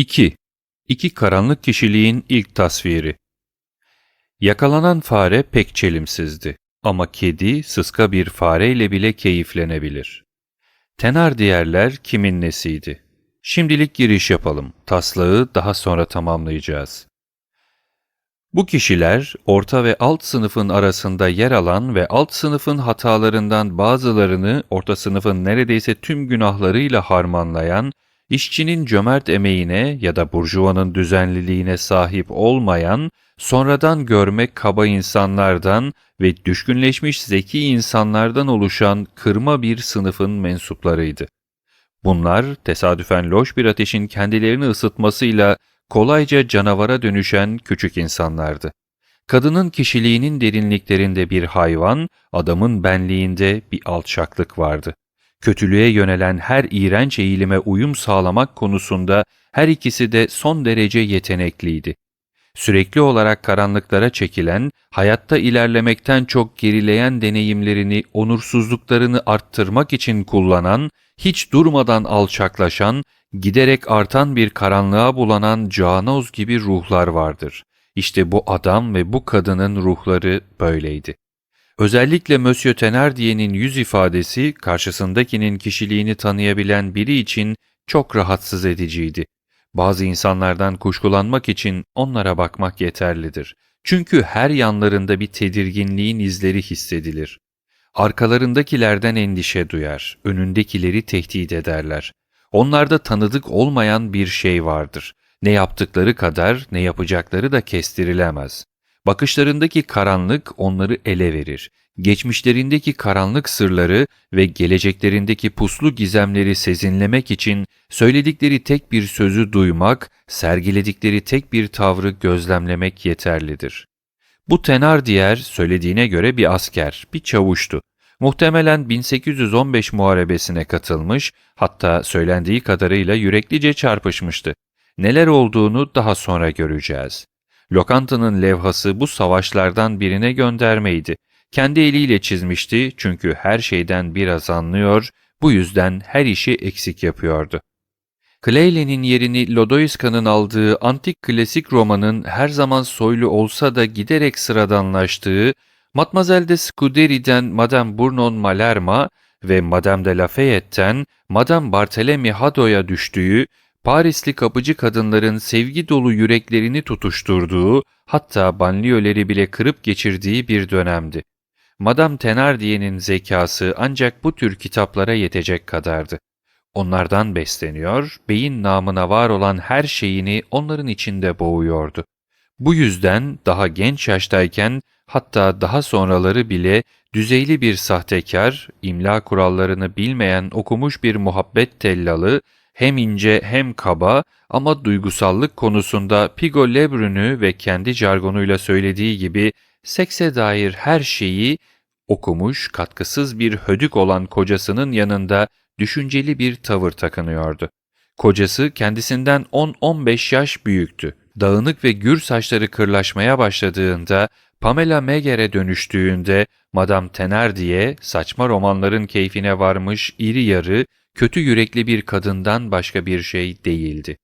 2. İki karanlık kişiliğin ilk tasviri. Yakalanan fare pek çelimsizdi ama kedi sıska bir fareyle bile keyiflenebilir. Tenar diğerler kimin nesiydi? Şimdilik giriş yapalım. Taslağı daha sonra tamamlayacağız. Bu kişiler orta ve alt sınıfın arasında yer alan ve alt sınıfın hatalarından bazılarını orta sınıfın neredeyse tüm günahlarıyla harmanlayan, işçinin cömert emeğine ya da burjuvanın düzenliliğine sahip olmayan, sonradan görmek kaba insanlardan ve düşkünleşmiş zeki insanlardan oluşan kırma bir sınıfın mensuplarıydı. Bunlar tesadüfen loş bir ateşin kendilerini ısıtmasıyla kolayca canavara dönüşen küçük insanlardı. Kadının kişiliğinin derinliklerinde bir hayvan, adamın benliğinde bir alçaklık vardı. Kötülüğe yönelen her iğrenç eğilime uyum sağlamak konusunda her ikisi de son derece yetenekliydi. Sürekli olarak karanlıklara çekilen, hayatta ilerlemekten çok gerileyen deneyimlerini, onursuzluklarını arttırmak için kullanan, hiç durmadan alçaklaşan, giderek artan bir karanlığa bulanan canoz gibi ruhlar vardır. İşte bu adam ve bu kadının ruhları böyleydi. Özellikle Monsieur Thenardier'in yüz ifadesi karşısındakinin kişiliğini tanıyabilen biri için çok rahatsız ediciydi. Bazı insanlardan kuşkulanmak için onlara bakmak yeterlidir. Çünkü her yanlarında bir tedirginliğin izleri hissedilir. Arkalarındakilerden endişe duyar, önündekileri tehdit ederler. Onlarda tanıdık olmayan bir şey vardır. Ne yaptıkları kadar ne yapacakları da kestirilemez. Bakışlarındaki karanlık onları ele verir. Geçmişlerindeki karanlık sırları ve geleceklerindeki puslu gizemleri sezinlemek için söyledikleri tek bir sözü duymak, sergiledikleri tek bir tavrı gözlemlemek yeterlidir. Bu Tenardier söylediğine göre bir asker, bir çavuştu. Muhtemelen 1815 muharebesine katılmış, hatta söylendiği kadarıyla yüreklice çarpışmıştı. Neler olduğunu daha sonra göreceğiz. Lokantanın levhası bu savaşlardan birine göndermeydi. Kendi eliyle çizmişti çünkü her şeyden biraz anlıyor, bu yüzden her işi eksik yapıyordu. Clayle'nin yerini Lodoiska'nın aldığı antik klasik romanın her zaman soylu olsa da giderek sıradanlaştığı, Mademoiselle de Scuderi'den Madame Bournon Malerma ve Madame de Lafayette'ten Madame Barthélemy Hadot'a düştüğü, Parisli kapıcı kadınların sevgi dolu yüreklerini tutuşturduğu, hatta banliyöleri bile kırıp geçirdiği bir dönemdi. Madame Thenardier'in zekası ancak bu tür kitaplara yetecek kadardı. Onlardan besleniyor, beyin namına var olan her şeyini onların içinde boğuyordu. Bu yüzden daha genç yaştayken hatta daha sonraları bile düzeyli bir sahtekar, imla kurallarını bilmeyen okumuş bir muhabbet tellalı, hem ince hem kaba ama duygusallık konusunda Pigo Lebrun'ü ve kendi jargonuyla söylediği gibi sekse dair her şeyi okumuş, katkısız bir hödük olan kocasının yanında düşünceli bir tavır takınıyordu. Kocası kendisinden 10-15 yaş büyüktü. Dağınık ve gür saçları kırlaşmaya başladığında, Pamela Meger'e dönüştüğünde Madame Thenardier saçma romanların keyfine varmış iri yarı, kötü yürekli bir kadından başka bir şey değildi.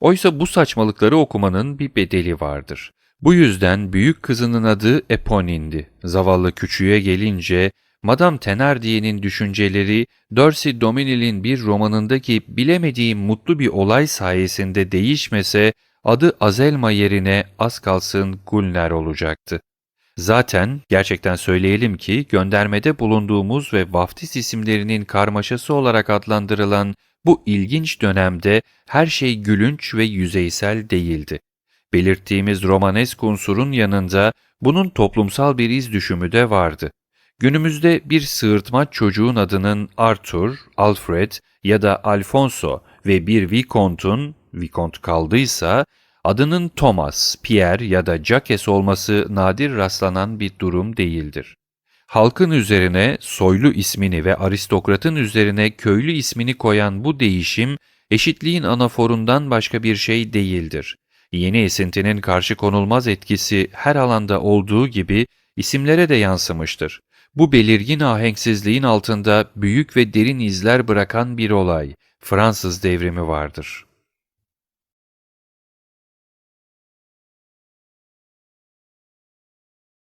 Oysa bu saçmalıkları okumanın bir bedeli vardır. Bu yüzden büyük kızının adı Eponine'di. Zavallı küçüğe gelince Madame Thenardier'in düşünceleri Dorsey Dominil'in bir romanındaki bilemediğim mutlu bir olay sayesinde değişmese adı Azelma yerine az kalsın Gulner olacaktı. Zaten gerçekten söyleyelim ki göndermede bulunduğumuz ve vaftiz isimlerinin karmaşası olarak adlandırılan bu ilginç dönemde her şey gülünç ve yüzeysel değildi. Belirttiğimiz romanesk unsurun yanında bunun toplumsal bir iz düşümü de vardı. Günümüzde bir sığırtma çocuğun adının Arthur, Alfred ya da Alfonso ve bir Vicomte'un, Vicomte kaldıysa, adının Thomas, Pierre ya da Jacques olması nadir rastlanan bir durum değildir. Halkın üzerine soylu ismini ve aristokratın üzerine köylü ismini koyan bu değişim, eşitliğin anaforundan başka bir şey değildir. Yeni esintinin karşı konulmaz etkisi her alanda olduğu gibi isimlere de yansımıştır. Bu belirgin ahenksizliğin altında büyük ve derin izler bırakan bir olay, Fransız devrimi vardır.